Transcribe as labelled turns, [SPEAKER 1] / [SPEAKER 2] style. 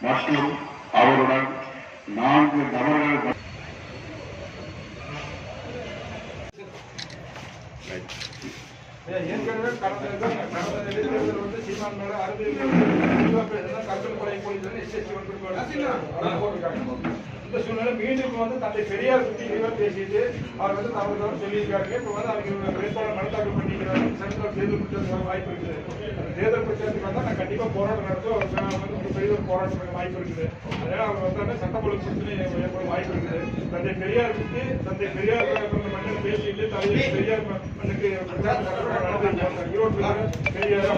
[SPEAKER 1] மற்றும் அவருடன் நான்கு நபர்கள் ஏற்கனவே கடந்த கடந்த இடைத்தேர்தல் வந்து சீமானோட அறிவியல் கருத்து கொலை போலீஸ் எஸ்எஸ்சி இந்த சூழ்நிலை மீண்டும் வந்து தந்தை பெரியார் சுற்றி பேசிட்டு அவர் வந்து தவறு தவறு சொல்லியிருக்காங்க இப்போ வந்து அவங்க வேட்பாளர் மனு பண்ணிக்கிறாங்க சென்ட்ரல் வாய்ப்பு இருக்குது. தேர்தல் பிரச்சாரத்துக்கு வந்தால் நான் கண்டிப்பாக போராட்டம் நடத்தும் ஒரு போராட்டம் வாய்ப்பு இருக்குது. அதனால அவர் வந்தாலும் சட்ட ஒழுங்கு பிரச்சனை ஏற்பட வாய்ப்பு இருக்குது. தந்தை பெரியார் பற்றி தந்தை பெரியார் மண்ணில் பேசிட்டு தந்தை பெரியார் மண்ணுக்கு பிரச்சாரம் நடத்தி ஈரோடு பெரியார்